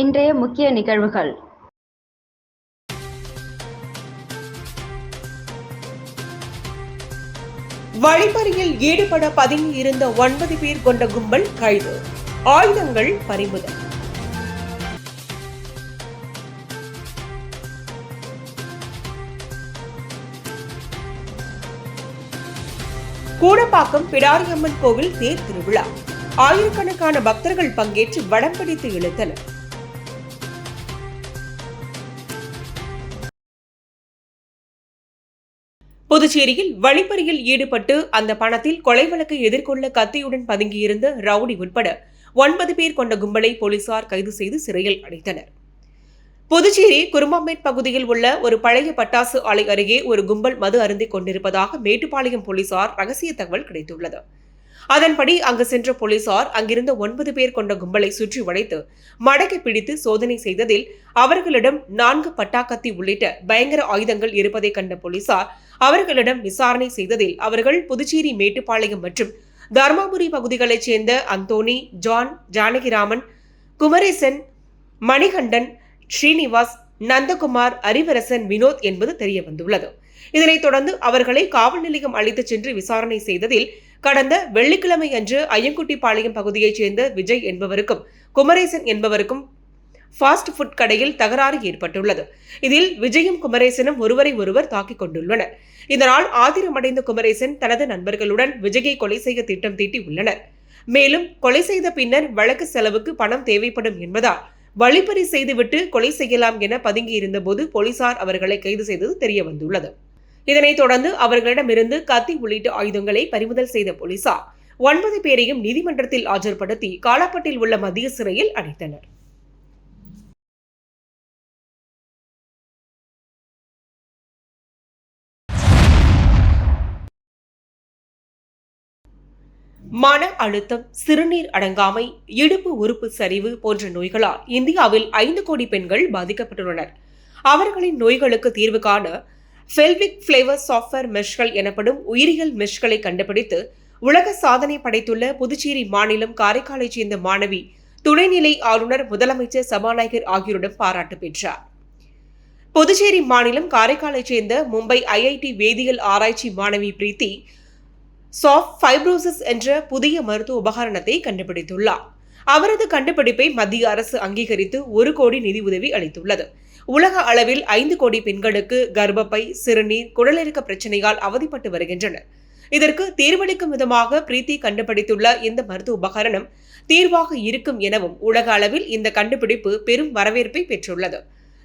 இன்றைய முக்கிய நிகழ்வுகள். வழிப்பறியில் ஈடுபட பதுங்கி இருந்த ஒன்பது பேர் கொண்ட கும்பல் கைது. ஆயுதங்கள் பறிமுதல். கூடப்பாக்கம் பிடாரியம்மன் கோவில் தேர் திருவிழா. ஆயிரக்கணக்கான பக்தர்கள் பங்கேற்று வடம் பிடித்து இழுத்தனர். புதுச்சேரியில் வழிப்பறியில் ஈடுபட்டு அந்த பணத்தில் கொலை வழக்கை எதிர்கொள்ள கத்தியுடன் பதுங்கியிருந்த ரவுடி உட்பட ஒன்பது பேர் கொண்ட கும்பலை போலீசார் கைது செய்து சிறையில் அடைத்தனர். புதுச்சேரி குருமாம்பேட் பகுதியில் உள்ள ஒரு பழைய பட்டாசு ஆலை அருகே ஒரு கும்பல் மது அருந்திக் கொண்டிருப்பதாக மேட்டுப்பாளையம் போலீசார் ரகசிய தகவல் கிடைத்துள்ளது. அதன்படி அங்கு சென்ற போலீசார் அங்கிருந்த ஒன்பது பேர் கொண்ட கும்பலை சுற்றி வளைத்து மடக்கி பிடித்து சோதனை செய்ததில் அவர்களிடம் நான்கு பட்டாக்கத்தி உள்ளிட்ட பயங்கர ஆயுதங்கள் இருப்பதை கண்ட போலீசார் அவர்களிடம் விசாரணை செய்ததில் அவர்கள் புதுச்சேரி மேட்டுப்பாளையம் மற்றும் தர்மாபுரி பகுதிகளைச் சேர்ந்த அந்தோனி ஜான் ஜானகிராமன் குமரேசன் மணிகண்டன் ஸ்ரீனிவாஸ் நந்தகுமார் அறிவரசன் வினோத் என்பது தெரிய வந்துள்ளது. இதனைத் தொடர்ந்து அவர்களை காவல் நிலையம் அழைத்துச் சென்று விசாரணை செய்ததில் கடந்த வெள்ளிக்கிழமை அன்று ஐயங்குட்டிப்பாளையம் பகுதியைச் சேர்ந்த விஜய் என்பவருக்கும் குமரேசன் என்பவருக்கும் ஃபாஸ்ட் ஃபுட் கடையில் தகராறு ஏற்பட்டுள்ளது. இதில் விஜயும் குமரேசனும் ஒருவரை ஒருவர் தாக்கிக் கொண்டுள்ளனர். இதனால் ஆத்திரமடைந்த குமரேசன் தனது நண்பர்களுடன் விஜயை கொலை செய்ய திட்டம் தீட்டி உள்ளனர். மேலும் கொலை செய்த பின்னர் வழக்கு செலவுக்கு பணம் தேவைப்படும் என்பதால் வழிப்பறி செய்துவிட்டு கொலை செய்யலாம் என பதுங்கியிருந்த போது போலீசார் அவர்களை கைது செய்தது தெரிய வந்துள்ளது இதனைத் தொடர்ந்து அவர்களிடமிருந்து கத்தி உள்ளிட்ட ஆயுதங்களை பறிமுதல் செய்த போலீசார் ஒன்பது பேரையும் நீதிமன்றத்தில் ஆஜர்படுத்தி காலாப்பட்டில் உள்ள மத்திய சிறையில் அடைத்தனர். மன அழுத்தம் சிறுநீர் அடங்காமை இடுப்பு உறுப்பு சரிவு போன்ற நோய்களால் இந்தியாவில் ஐந்து கோடி பெண்கள் பாதிக்கப்பட்டுள்ளனர். அவர்களின் நோய்களுக்கு தீர்வு காண ஃபெல்விக் ஃபிளேவர் சாஃப்ட்வேர் மெஷ்கள் எனப்படும் உயிரியல் மெஷ்களை கண்டுபிடித்து உலக சாதனை படைத்துள்ள புதுச்சேரி மாநிலம் காரைக்காலைச் சேர்ந்த மாணவி துணைநிலை ஆளுநர் முதலமைச்சர் சபாநாயகர் ஆகியோரிடம் பாராட்டு பெற்றார். புதுச்சேரி மாநிலம் காரைக்காலைச் சேர்ந்த மும்பை ஐஐடி வேதியியல் ஆராய்ச்சி மாணவி பிரீத்தி சாஃப்ட் ஃபைப்ரோசிஸ் என்ற புதிய மருத்துவ உபகரணத்தை கண்டுபிடித்துள்ளார். அவரது கண்டுபிடிப்பை மத்திய அரசு அங்கீகரித்து ஒரு கோடி நிதி உதவி அளித்துள்ளது. உலக அளவில் ஐந்து கோடி பெண்களுக்கு கர்ப்பப்பை சிறுநீர் குடலிறக்க பிரச்சனையால் அவதிப்பட்டு வருகின்றனர். இதற்கு தீர்வளிக்கும் விதமாக பிரீத்தி கண்டுபிடித்துள்ள இந்த மருத்துவ உபகரணம் தீர்வாக இருக்கும் எனவும் உலக அளவில் இந்த கண்டுபிடிப்பு பெரும் வரவேற்பை பெற்றுள்ளது.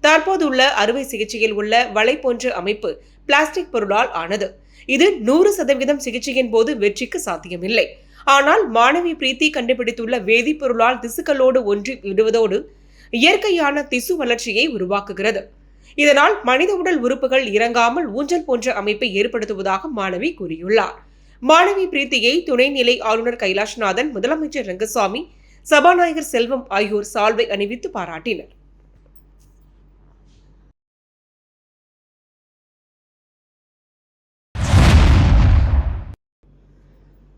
தற்போதுள்ள அறுவை சிகிச்சையில் உள்ள வலை போன்ற அமைப்பு பிளாஸ்டிக் பொருளால் ஆனது. இது நூறு சதவீதம் சிகிச்சையின் போது வெற்றிக்கு சாத்தியமில்லை. ஆனால் மாணவி பிரீத்தி கண்டுபிடித்துள்ள வேதிப்பொருளால் திசுக்களோடு ஒன்றி விடுவதோடு இயற்கையான திசு வளர்ச்சியை உருவாக்குகிறது. இதனால் மனித உடல் உறுப்புகள் இறங்காமல் ஊஞ்சல் போன்ற அமைப்பை ஏற்படுத்துவதாக மாணவி கூறியுள்ளார். மாணவி பிரீத்தியை துணைநிலை ஆளுநர் கைலாஷ்நாதன் முதலமைச்சர் ரங்கசாமி சபாநாயகர் செல்வம் ஆகியோர் சால்வை அணிவித்து பாராட்டினர்.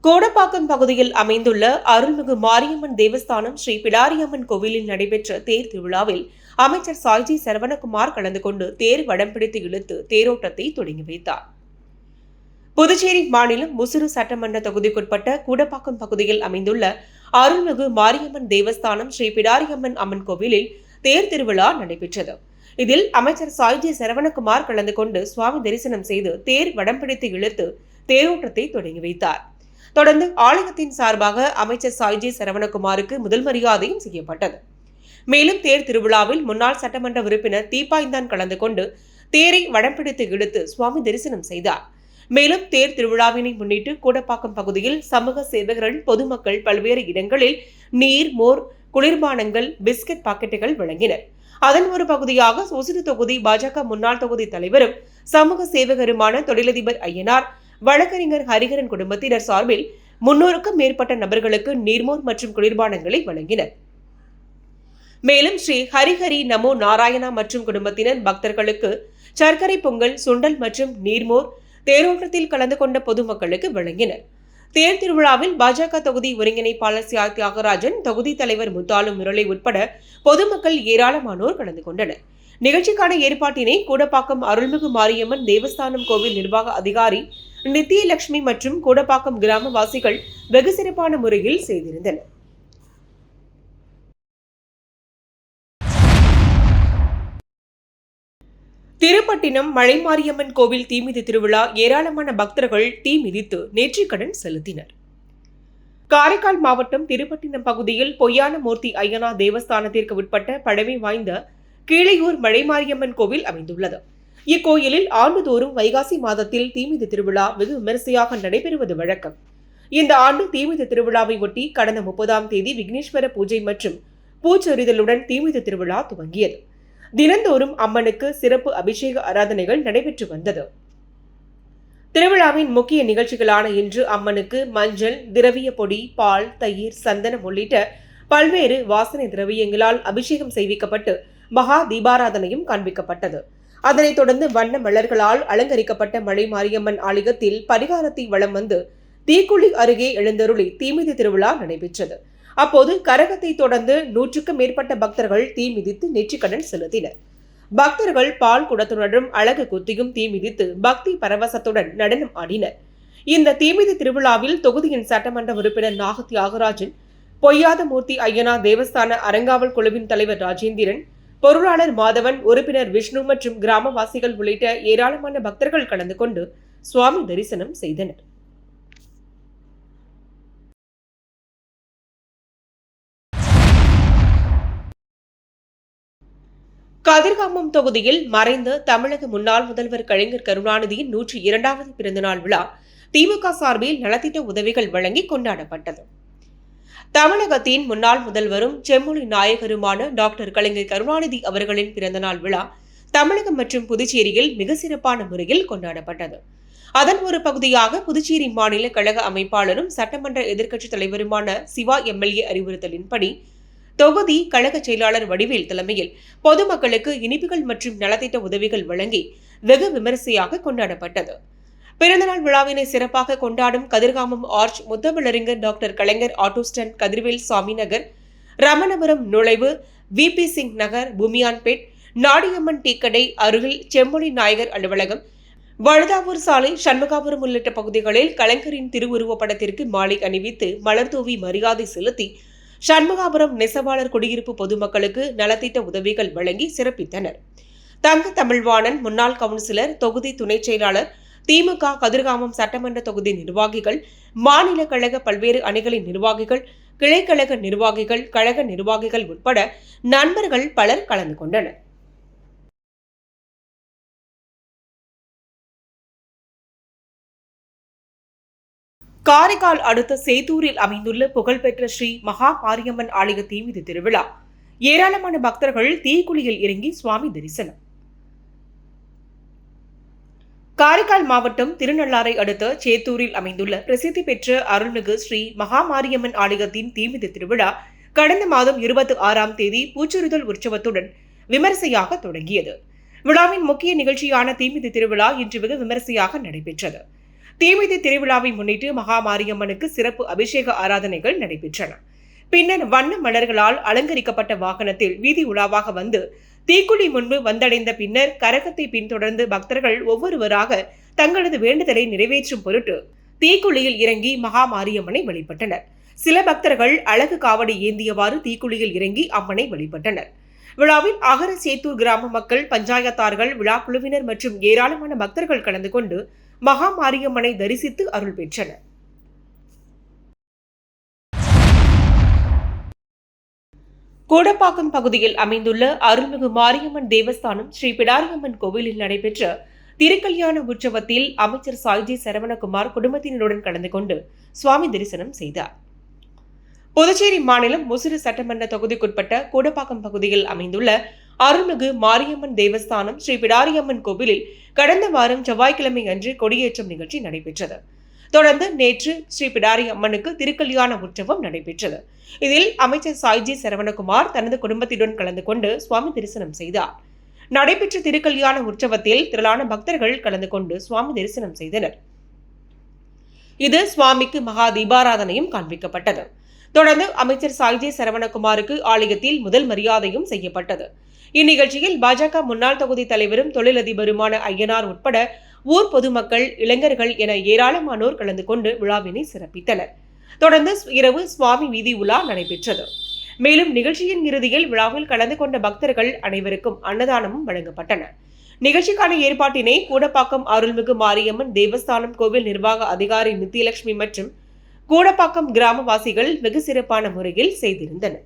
கோடப்பாக்கம் பகுதியில் அமைந்துள்ள அருள்மிகு மாரியம்மன் தேவஸ்தானம் ஸ்ரீ பிடாரியம்மன் கோவிலில் நடைபெற்ற தேர் திருவிழாவில் அமைச்சர் சாய்ஜி சரவணகுமார் கலந்து கொண்டு தேர் வடம் பிடித்து இழுத்து தேரோட்டத்தை தொடங்கி வைத்தார். புதுச்சேரி மாநிலம் முசுறு சட்டமன்ற தொகுதிக்குட்பட்ட கூடப்பாக்கம் பகுதியில் அமைந்துள்ள அருள்மிகு மாரியம்மன் தேவஸ்தானம் ஸ்ரீ பிடாரியம்மன் அம்மன் கோவிலில் தேர் திருவிழா நடைபெற்றது. இதில் அமைச்சர் சாய்ஜி சரவணகுமார் கலந்து கொண்டு சுவாமி தரிசனம் செய்து தேர் வடம் பிடித்து இழுத்து தேரோட்டத்தை தொடங்கி வைத்தார். தொடர்ந்து ஆலயத்தின் சார்பாக அமைச்சர் சாய்ஜி சரவணகுமாருக்கு முதல் மரியாதையும் செய்யப்பட்டது. மேலும் தேர் திருவிழாவில் முன்னாள் சட்டமன்ற உறுப்பினர் தீபாய்ந்தான் கலந்து கொண்டு தேரை வடம் பிடித்து இழுத்து சுவாமி தரிசனம் செய்தார். மேலும் தேர் திருவிழாவினை முன்னிட்டு கூடப்பாக்கம் பகுதியில் சமூக சேவகர்கள் பொதுமக்கள் பல்வேறு இடங்களில் நீர் மோர் குளிர்பானங்கள் பிஸ்கட் பாக்கெட்டுகள் வழங்கினர். அதன் ஒரு பகுதியாக சோசிறு தொகுதி பாஜக முன்னாள் தொகுதி தலைவரும் சமூக சேவகருமான தொழிலதிபர் ஐயனார் வழக்கறிஞர் ஹரிஹரன் குடும்பத்தினர் சார்பில் முன்னூறுக்கும் மேற்பட்ட நபர்களுக்கு நீர்மோர் மற்றும் குளிர்பானங்களை வழங்கினர். மேலும் ஸ்ரீ ஹரிஹரி நமோ நாராயணா மற்றும் குடும்பத்தினர் பக்தர்களுக்கு சர்க்கரை பொங்கல் சுண்டல் மற்றும் நீர்மோர் தேரோட்டத்தில் கலந்து கொண்ட பொதுமக்களுக்கு வழங்கினர். தேர் திருவிழாவில் பாஜக தொகுதி ஒருங்கிணைப்பாளர் சியா தியாகராஜன் தொகுதி தலைவர் முத்தாலு முரளி உட்பட பொதுமக்கள் ஏராளமானோர் கலந்து கொண்டனர். நிகழ்ச்சிக்கான ஏற்பாட்டினை கூடப்பாக்கம் அருள்மிகு மாரியம்மன் தேவஸ்தானம் கோவில் நிர்வாக அதிகாரி நித்தியலட்சுமி மற்றும் கூடப்பாக்கம் கிராமவாசிகள் வெகு சிறப்பான முறையில் செய்திருந்தனர். திருப்பட்டினம் மலைமாரியம்மன் கோவில் தீமிதி திருவிழா ஏராளமான பக்தர்கள் தீ மிதித்து நேற்றிக்கடன் செலுத்தினர். காரைக்கால் மாவட்டம் திருப்பட்டினம் பகுதியில் பொய்யான மூர்த்தி ஐயனா தேவஸ்தானத்திற்கு உட்பட்ட பழமை வாய்ந்த கீழையூர் மலைமாரியம்மன் கோவில் அமைந்துள்ளது. இக்கோயிலில் ஆண்டுதோறும் வைகாசி மாதத்தில் தீமிதி திருவிழா வெகு விமரிசையாக நடைபெறுவது வழக்கம். இந்த ஆண்டு தீமிதி திருவிழாவை ஒட்டி கடந்த முப்பதாம் தேதி விக்னேஸ்வர பூஜை மற்றும் பூச்சொரிதலுடன் தீமிதி திருவிழா துவங்கியது. தினந்தோறும் அம்மனுக்கு சிறப்பு அபிஷேக ஆராதனைகள் நடைபெற்று வந்தது. திருவிழாவின் முக்கிய நிகழ்ச்சிகளான இன்று அம்மனுக்கு மஞ்சள் திரவிய பொடி பால் தயிர் சந்தனம் உள்ளிட்ட பல்வேறு வாசனை திரவியங்களால் அபிஷேகம் செய்விக்கப்பட்டு மகா தீபாராதனையும் காண்பிக்கப்பட்டது. அதனைத் தொடர்ந்து வண்ண மலர்களால் அலங்கரிக்கப்பட்ட மழை மாரியம்மன் ஆலயத்தில் பரிகாரத்தை வலம் வந்து தீக்குழி அருகே எழுந்தருளி தீமிதி திருவிழா நடைபெற்றது. அப்போது கரகத்தை தொடர்ந்து நூற்றுக்கும் மேற்பட்ட பக்தர்கள் தீ மிதித்து நெற்றிக்கடன் செலுத்தினர். பக்தர்கள் பால் குடத்துடனும் அழகு குத்தியும் தீ மிதித்து பக்தி பரவசத்துடன் நடனம் ஆடினர். இந்த தீமிதி திருவிழாவில் தொகுதியின் சட்டமன்ற உறுப்பினர் நாக தியாகராஜன் பொய்யாத மூர்த்தி ஐயனா தேவஸ்தான அரங்காவல் குழுவின் தலைவர் ராஜேந்திரன் பொருளாளர் மாதவன் உறுப்பினர் விஷ்ணு மற்றும் கிராமவாசிகள் உள்ளிட்ட ஏராளமான பக்தர்கள் கலந்து கொண்டு சுவாமி தரிசனம் செய்தனர். கதிர்காமம் தொகுதியில் மறைந்த தமிழக முன்னாள் முதல்வர் கலைஞர் கருணாநிதியின் நூற்றி இரண்டாவது பிறந்தநாள் விழா திமுக சார்பில் நலத்திட்ட உதவிகள் வழங்கி கொண்டாடப்பட்டது. தமிழகத்தின் முன்னாள் முதல்வரும் செம்மொழி நாயகருமான டாக்டர் கலைஞர் கருணாநிதி அவர்களின் பிறந்தநாள் விழா தமிழகம் மற்றும் புதுச்சேரியில் மிக சிறப்பான முறையில் கொண்டாடப்பட்டது. அதன் ஒரு பகுதியாக புதுச்சேரி மாநில கழக அமைப்பாளரும் சட்டமன்ற எதிர்க்கட்சித் தலைவருமான சிவா எம்எல்ஏ அறிவுறுத்தலின்படி தொகுதி கழக செயலாளர் வடிவேல் தலைமையில் பொதுமக்களுக்கு இனிப்புகள் மற்றும் நலத்திட்ட உதவிகள் வழங்கி வெகு விமரிசையாக கொண்டாடப்பட்டது. பிறந்தநாள் விழாவினை சிறப்பாக கொண்டாடும் கதிர்காமம் ஆர்ச் முத்தமிழறிஞர் டாக்டர் கலைஞர் ஆட்டோஸ்டன் கதிர்வேல் சாமி நகர் ரமணபுரம் நுழைவு விபி சிங் நகர் பூமியான்பேட் நாடியம்மன் டீக்கடை அருகில் செம்மொழி நாயகர் அலுவலகம் வழுதாவூர் சாலை சண்முகாபுரம் உள்ளிட்ட பகுதிகளில் கலைஞரின் திருவுருவப் படத்திற்கு மாலை அணிவித்து மலர் தூவி மரியாதை செலுத்தி சண்முகாபுரம் நெசவாளர் குடியிருப்பு பொதுமக்களுக்கு நலத்திட்ட உதவிகள் வழங்கி சிறப்பித்தனர். தங்க தமிழ்வாணன் முன்னாள் கவுன்சிலர் தொகுதி துணைச் செயலாளர் திமுக கதிர்காமம் சட்டமன்ற தொகுதி நிர்வாகிகள் மாநில கழக பல்வேறு அணிகளின் நிர்வாகிகள் கிளைக்கழக நிர்வாகிகள் கழக நிர்வாகிகள் உட்பட நண்பர்கள் பலர் கலந்து கொண்டனர். காரைக்கால் அடுத்த சேத்தூரில் அமைந்துள்ள புகழ்பெற்ற ஸ்ரீ மகா மாரியம்மன் ஆலய தீமிதி திருவிழா. ஏராளமான பக்தர்கள் தீக்குழியில் இறங்கி சுவாமி தரிசனம். காரைக்கால் மாவட்டம் திருநள்ளாரை அடுத்த சேத்தூரில் அமைந்துள்ள பிரசித்தி பெற்ற அருள்மிகு ஸ்ரீ மகாமாரியம்மன் ஆலயத்தின் தீமிதி திருவிழா கடந்த மாதம் இருபத்தி ஆறாம் தேதி பூச்சொரிதல் உற்சவத்துடன் விமரிசையாக தொடங்கியது. விழாவின் முக்கிய நிகழ்ச்சியான தீமிதி திருவிழா இன்று வெகு விமரிசையாக நடைபெற்றது. தீமிதி திருவிழாவை முன்னிட்டு மகாமாரியம்மனுக்கு சிறப்பு அபிஷேக ஆராதனைகள் நடைபெற்றன. பின்னர் வண்ண மலர்களால் அலங்கரிக்கப்பட்ட வாகனத்தில் வீதி உலாவாக வந்து தீக்குழி முன்பு வந்தடைந்த பின்னர் கரகத்தை பின்தொடர்ந்து பக்தர்கள் ஒவ்வொருவராக தங்களது வேண்டுதலை நிறைவேற்றும் பொருட்டு தீக்குழியில் இறங்கி மகா மாரியம்மனை வழிபட்டனர். சில பக்தர்கள் அழகு காவடி ஏந்தியவாறு தீக்குழியில் இறங்கி அம்மனை வழிபட்டனர். விழாவில் அகர சேத்தூர் கிராம மக்கள் பஞ்சாயத்தார்கள் விழா குழுவினர் மற்றும் ஏராளமான பக்தர்கள் கலந்து கொண்டு மகா மாரியம்மனை தரிசித்து அருள் பெற்றனர். கூடப்பாக்கம் பகுதியில் அமைந்துள்ள அருள்மிகு மாரியம்மன் தேவஸ்தானம் ஸ்ரீ பிடாரியம்மன் கோவிலில் நடைபெற்ற திருக்கல்யாண உற்சவத்தில் அமைச்சர் சாய்ஜி சரவணகுமார் குடும்பத்தினருடன் கலந்து கொண்டு சுவாமி தரிசனம் செய்தார். புதுச்சேரி மாநிலம் முசிறு சட்டமன்ற தொகுதிக்குட்பட்ட கூடப்பாக்கம் பகுதியில் அமைந்துள்ள அருள்மிகு மாரியம்மன் தேவஸ்தானம் ஸ்ரீ பிடாரியம்மன் கோவிலில் கடந்த வாரம் செவ்வாய்க்கிழமை அன்று கொடியேற்றம் நிகழ்ச்சி நடைபெற்றது. தொடர்ந்து நேற்று ஸ்ரீ பிடாரி அம்மனுக்கு திருக்கல்யாண உற்சவம் நடைபெற்றது. இதில் அமைச்சர் சாய்ஜி சரவணகுமார் தனது குடும்பத்துடன் கலந்து கொண்டு சுவாமி தரிசனம் செய்தார். நடைபெற்ற திருக்கல்யாண உற்சவத்தில் திரளான பக்தர்கள் கலந்து கொண்டு சுவாமி தரிசனம் செய்தனர். இது சுவாமிக்கு மகா தீபாராதனையும் காண்பிக்கப்பட்டது. தொடர்ந்து அமைச்சர் சாய்ஜி சரவணகுமாருக்கு ஆலயத்தில் முதல் மரியாதையும் செய்யப்பட்டது. இந்நிகழ்ச்சியில் பாஜக முன்னாள் தொகுதி தலைவரும் தொழிலதிபருமான ஐயனார் உட்பட ஊர் பொதுமக்கள் இளைஞர்கள் என ஏராளமானோர் கலந்து கொண்டு விழாவினை சிறப்பித்தனர். தொடர்ந்து இரவு சுவாமி வீதி உலா நடைபெற்றது. மேலும் நிகழ்ச்சியின் இறுதியில் விழாவில் கலந்து கொண்ட பக்தர்கள் அனைவருக்கும் அன்னதானமும் வழங்கப்பட்டன. நிகழ்ச்சிக்கான ஏற்பாட்டினை கூடப்பாக்கம் அருள்மிகு மாரியம்மன் தேவஸ்தானம் கோவில் நிர்வாக அதிகாரி நித்தியலட்சுமி மற்றும் கூடப்பாக்கம் கிராமவாசிகள் வெகு சிறப்பான முறையில் செய்திருந்தனர்.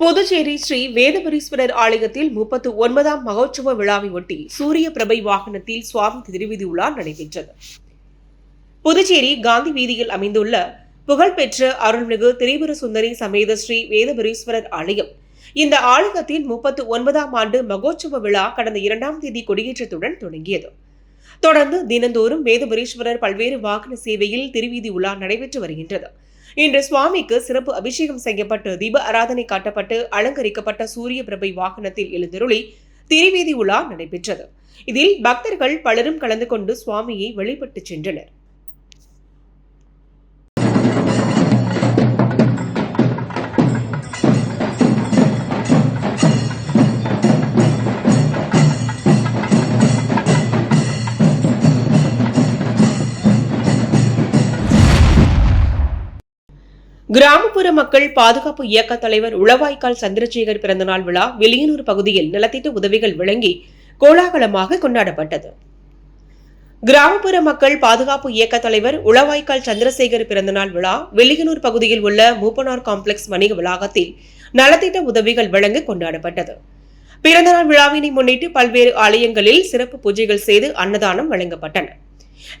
புதுச்சேரி ஸ்ரீ வேதபுரீஸ்வரர் ஆலயத்தில் முப்பத்து ஒன்பதாம் மகோற்சவ விழாவையொட்டி சூரிய பிரபை வாகனத்தில் சுவாமி திருவிதி உலா நடைபெற்றது. புதுச்சேரி காந்தி வீதியில் அமைந்துள்ள புகழ்பெற்ற அருள்மிகு திரிபுர சுந்தரி சமேத ஸ்ரீ வேதபுரீஸ்வரர் ஆலயம் இந்த ஆலயத்தில் முப்பத்து ஒன்பதாம் ஆண்டு மகோற்சவ விழா கடந்த இரண்டாம் தேதி கொடியேற்றத்துடன் தொடங்கியது. தொடர்ந்து தினந்தோறும் வேதபுரீஸ்வரர் பல்வேறு வாகன சேவையில் திருவீதி உலா நடைபெற்று வருகின்றது. இன்று சுவாமிக்கு சிறப்பு அபிஷேகம் செய்யப்பட்டு தீப ஆராதனை காட்டப்பட்டு அலங்கரிக்கப்பட்ட சூரிய பிரபை வாகனத்தில் எழுந்தருளி திருவீதி உலா நடைபெற்றது. இதில் பக்தர்கள் பலரும் கலந்து கொண்டு சுவாமியை வழிபட்டு சென்றனர். கிராமப்புற மக்கள் பாதுகாப்பு இயக்க தலைவர் உளவாய்க்கால் சந்திரசேகர் பிறந்தநாள் விழா வெளியனூர் பகுதியில் நலத்திட்ட உதவிகள் வழங்கி கோலாகலமாக கொண்டாடப்பட்டது. கிராமப்புற மக்கள் பாதுகாப்பு இயக்க தலைவர் உளவாய்க்கால் சந்திரசேகர் பிறந்தநாள் விழா வெளியனூர் பகுதியில் உள்ள மூப்பனார் காம்ப்ளெக்ஸ் வணிக வளாகத்தில் நலத்திட்ட உதவிகள் வழங்க கொண்டாடப்பட்டது. பிறந்தநாள் விழாவினை முன்னிட்டு பல்வேறு ஆலயங்களில் சிறப்பு பூஜைகள் செய்து அன்னதானம் வழங்கப்பட்டன.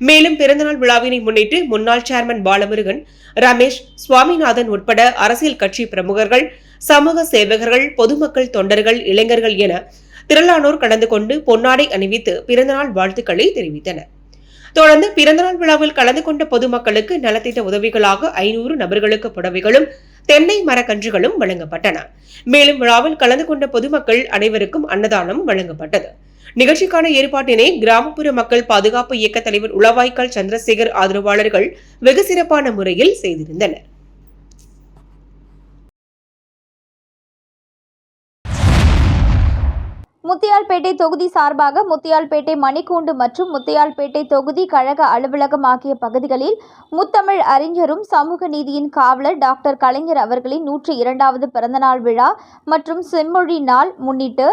மேலும் பிறந்தநாள் விழாவினை முன்னிட்டு முன்னாள் சேர்மன் பாலமுருகன் ரமேஷ் சுவாமிநாதன் உட்பட அரசியல் கட்சி பிரமுகர்கள் சமூக சேவகர்கள் பொதுமக்கள் தொண்டர்கள் இளைஞர்கள் என திரளானோர் கலந்து கொண்டு பொன்னாடை அணிவித்து பிறந்தநாள் வாழ்த்துக்களை தெரிவித்தனர். தொடர்ந்து பிறந்தநாள் விழாவில் கலந்து கொண்ட பொதுமக்களுக்கு நலத்திட்ட உதவிகளாக ஐநூறு நபர்களுக்கு புடவைகளும் தென்னை மரக்கன்றுகளும் வழங்கப்பட்டன. மேலும் விழாவில் கலந்து கொண்ட பொதுமக்கள் அனைவருக்கும் அன்னதானம் வழங்கப்பட்டது. நிகழ்ச்சிக்கான ஏற்பாட்டினை கிராமப்புற மக்கள் பாதுகாப்பு இயக்க தலைவர் உளவாய்க்கால் சந்திரசேகர் ஆதரவாளர்கள் வெகு சிறப்பான முறையில் செய்திருந்தனர். முத்தியால்பேட்டை தொகுதி சார்பாக முத்தியால்பேட்டை மணிக்கூண்டு மற்றும் முத்தியால்பேட்டை தொகுதி கழக அலுவலகம் ஆகிய பகுதிகளில் முத்தமிழ் அறிஞரும் சமூக நீதியின் காவலர் டாக்டர் கலைஞர் அவர்களின் நூற்றி இரண்டாவது பிறந்தநாள் விழா மற்றும் செம்மொழி நாள் முன்னிட்டு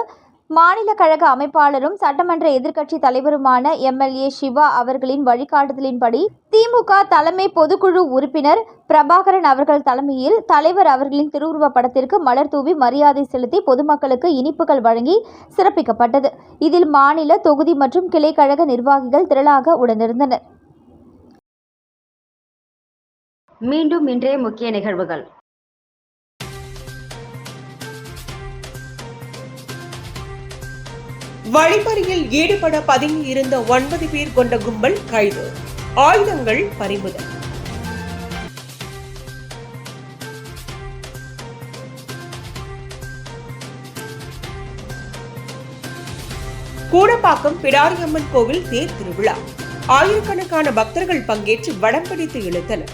மாநில கழக அமைப்பாளரும் சட்டமன்ற எதிர்க்கட்சி தலைவருமான எம்எல்ஏ சிவா அவர்களின் வழிகாட்டுதலின்படி திமுக தலைமை பொதுக்குழு உறுப்பினர் பிரபாகரன் அவர்கள் தலைமையில் தலைவர் அவர்களின் திருவுருவப் படத்திற்கு மலர் தூவி மரியாதை செலுத்தி பொதுமக்களுக்கு இனிப்புகள் வழங்கி சிறப்பிக்கப்பட்டது. இதில் மாநில தொகுதி மற்றும் கிளை கழக நிர்வாகிகள் திரளாக உடனிருந்தனர். மீண்டும் இன்றைய முக்கிய நிகழ்வுகள். வழிப்பறியில் ஈடுபட பதுங்கி இருந்த ஒன்பது பேர் கொண்ட கும்பல் கைது. ஆயுதங்கள் பறிமுதல். கூடப்பாக்கம் பிடாரியம்மன் கோவில் தேர் திருவிழா. ஆயிரக்கணக்கான பக்தர்கள் பங்கேற்று வடம் பிடித்து இழுத்தனர்.